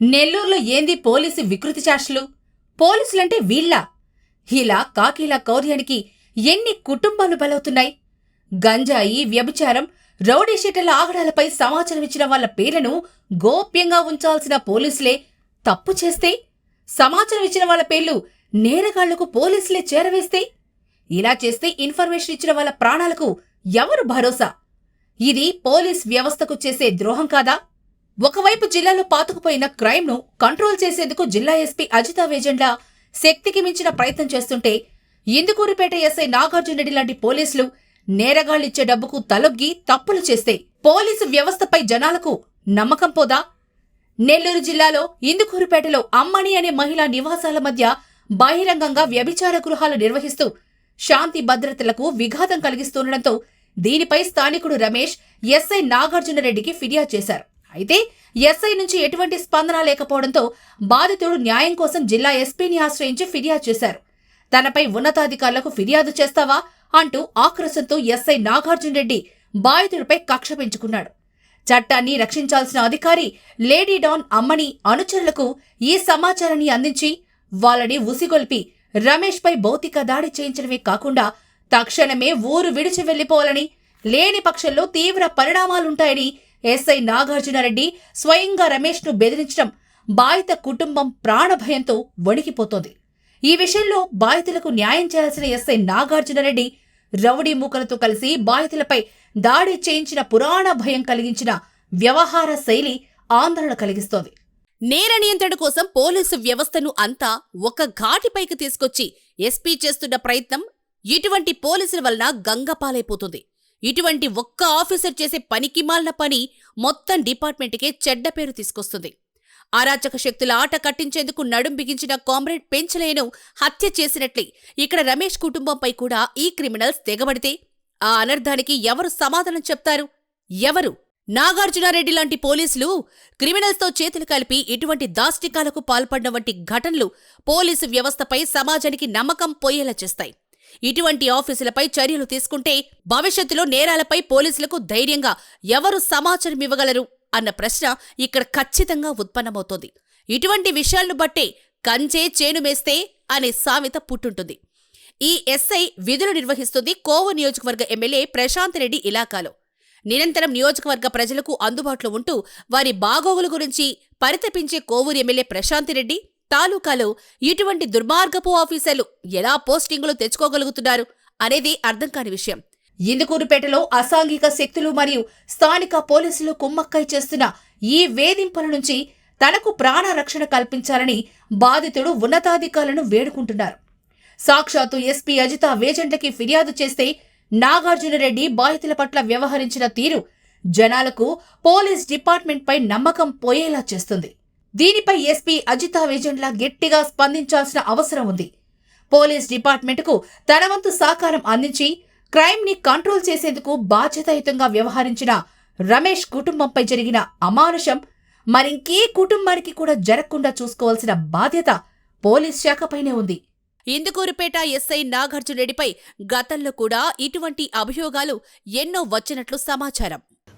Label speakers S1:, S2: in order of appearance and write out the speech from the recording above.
S1: నెల్లూరులో ఏంది పోలీసు వికృతి చాషలు పోలీసులంటే వీళ్ళ. ఇలా కాకిలా కౌర్యానికి ఎన్ని కుటుంబాలు బలవుతున్నాయి? గంజాయి వ్యభిచారం రౌడీషీటల ఆగడాలపై సమాచారం ఇచ్చిన వాళ్ళ పేర్లను గోప్యంగా ఉంచాల్సిన పోలీసులే తప్పు చేస్తే? సమాచారం ఇచ్చిన వాళ్ళ పేర్లు నేరగాళ్ళకు పోలీసులే చేరవేస్తే? ఇలా చేస్తే ఇన్ఫర్మేషన్ ఇచ్చిన వాళ్ళ ప్రాణాలకు ఎవరు భరోసా? ఇది పోలీస్ వ్యవస్థకు చేసే ద్రోహం కాదా? ఒకవైపు జిల్లాలో పాతుకుపోయిన క్రైమ్ను కంట్రోల్ చేసేందుకు జిల్లా ఎస్పీ అజితా వేజెండ్ల శక్తికి మించిన ప్రయత్నం చేస్తుంటే ఇందుకూరుపేట ఎస్ఐ నాగార్జునరెడ్డి లాంటి పోలీసులు నేరగాళ్ళిచ్చే డబ్బుకు తలొగ్గి తప్పులు చేస్తే పోలీసు వ్యవస్థపై జనాలకు నమ్మకం పోదా? నెల్లూరు జిల్లాలో ఇందుకూరుపేటలో అమ్మణి అనే మహిళా నివాసాల మధ్య బహిరంగంగా వ్యభిచార గృహాలు నిర్వహిస్తూ శాంతి భద్రతలకు విఘాతం కలిగిస్తుండటంతో దీనిపై స్థానికుడు రమేష్ ఎస్ఐ నాగార్జునరెడ్డికి ఫిర్యాదు చేశారు. అయితే ఎస్ఐ నుంచి ఎటువంటి స్పందన లేకపోవడంతో బాధితుడు న్యాయం కోసం జిల్లా ఎస్పీని ఆశ్రయించి ఫిర్యాదు చేశారు. తనపై ఉన్నతాధికారులకు ఫిర్యాదు చేస్తావా? అంటూ ఆక్రోశంతో ఎస్ఐ నాగార్జునరెడ్డి బాధితుడిపై కక్ష పెంచుకున్నాడు. చట్టాన్ని రక్షించాల్సిన అధికారి లేడీ డాన్ అమ్మని అనుచరులకు ఈ సమాచారాన్ని అందించి వాళ్ళని ఉసిగొల్పి రమేష్పై భౌతిక దాడి చేయించడమే కాకుండా తక్షణమే ఊరు విడిచి వెళ్ళిపోవాలని లేని పక్షంలో తీవ్ర పరిణామాలుంటాయని ఎస్ఐ నాగార్జునరెడ్డి స్వయంగా రమేష్ను బెదిరించడం బాధిత కుటుంబం ప్రాణభయంతో వణికిపోతోంది. ఈ విషయంలో బాధితులకు న్యాయం చేయాల్సిన ఎస్ఐ నాగార్జునరెడ్డి రౌడీ మూకలతో కలిసి బాధితులపై దాడి చేయించిన పురాణ భయం కలిగించిన వ్యవహార శైలి ఆందోళన కలిగిస్తోంది. నేర నియంత్రణ కోసం పోలీసు వ్యవస్థను అంతా ఒక ఘాటిపైకి తీసుకొచ్చి ఎస్పీ చేస్తున్న ప్రయత్నం ఇటువంటి పోలీసుల వలన గంగపాలైపోతుంది. ఇటువంటి ఒక్క ఆఫీసర్ చేసే పనికిమాల్న పని మొత్తం డిపార్ట్మెంట్కే చెడ్డ పేరు తీసుకొస్తుంది. అరాచక శక్తుల ఆట కట్టించేందుకు నడుం బిగించిన కామ్రేడ్ పెంచలేను హత్య చేసినట్లే. ఇక్కడ రమేష్ కుటుంబంపై కూడా ఈ క్రిమినల్స్ తెగబడితే ఆ అనర్థానికి ఎవరు సమాధానం చెప్తారు? ఎవరు? నాగార్జునారెడ్డి లాంటి పోలీసులు క్రిమినల్స్తో చేతులు కలిపి ఇటువంటి దాష్టికాలకు పాల్పడడం వంటి ఘటనలు పోలీసు వ్యవస్థపై సమాజానికి నమ్మకం పోయేలా చేస్తాయి. ఇటువంటి ఆఫీసులపై చర్యలు తీసుకుంటే భవిష్యత్తులో నేరాలపై పోలీసులకు ధైర్యంగా ఎవరు సమాచారం ఇవ్వగలరు అన్న ప్రశ్న ఇక్కడ ఖచ్చితంగా ఉత్పన్నమవుతోంది. ఇటువంటి విషయాలను బట్టే కంచే చేను మేస్తే అనే సామెత పుట్టుంటుంది. ఈ ఎస్ఐ విధులు నిర్వహిస్తుంది కోవ నియోజకవర్గ ఎమ్మెల్యే ప్రశాంత్ రెడ్డి ఇలాకాలో. నిరంతరం నియోజకవర్గ ప్రజలకు అందుబాటులో ఉంటూ వారి బాగోగుల గురించి పరితపించే కోవూరు ఎమ్మెల్యే ప్రశాంత్ రెడ్డి తాలూకాలో ఇటువంటి దుర్మార్గపు ఆఫీసర్లు ఎలా పోస్టింగులు తెచ్చుకోగలుగుతున్నారు అనేది అర్థం కాని విషయం. ఇందుకూరుపేటలో అసాంఘిక శక్తులు మరియు స్థానిక పోలీసులు కుమ్మక్కై చేస్తున్న ఈ వేధింపుల నుంచి తనకు ప్రాణ రక్షణ కల్పించాలని బాధితుడు ఉన్నతాధికారులను వేడుకుంటున్నారు. సాక్షాత్తు ఎస్పీ అజిత వేజెంట్లకి ఫిర్యాదు చేస్తే నాగార్జునరెడ్డి బాధితుల పట్ల వ్యవహరించిన తీరు జనాలకు పోలీస్ డిపార్ట్మెంట్పై నమ్మకం పోయేలా చేస్తుంది. దీనిపై ఎస్పీ అజిత వేజెంట్ల గట్టిగా స్పందించాల్సిన అవసరం ఉంది. పోలీస్ డిపార్ట్మెంట్కు తన వంతు సహకారం అందించి క్రైమ్ని కంట్రోల్ చేసేందుకు బాధ్యతాయుతంగా వ్యవహరించిన రమేష్ కుటుంబంపై జరిగిన అమానుషం మరింకే కుటుంబానికి కూడా జరగకుండా చూసుకోవాల్సిన బాధ్యత పోలీస్ శాఖపైనే ఉంది. ఇందుకూరుపేట ఎస్ఐ నాగార్జునరెడ్డిపై గతంలో కూడా ఇటువంటి అభియోగాలు ఎన్నో వచ్చినట్లు సమాచారం.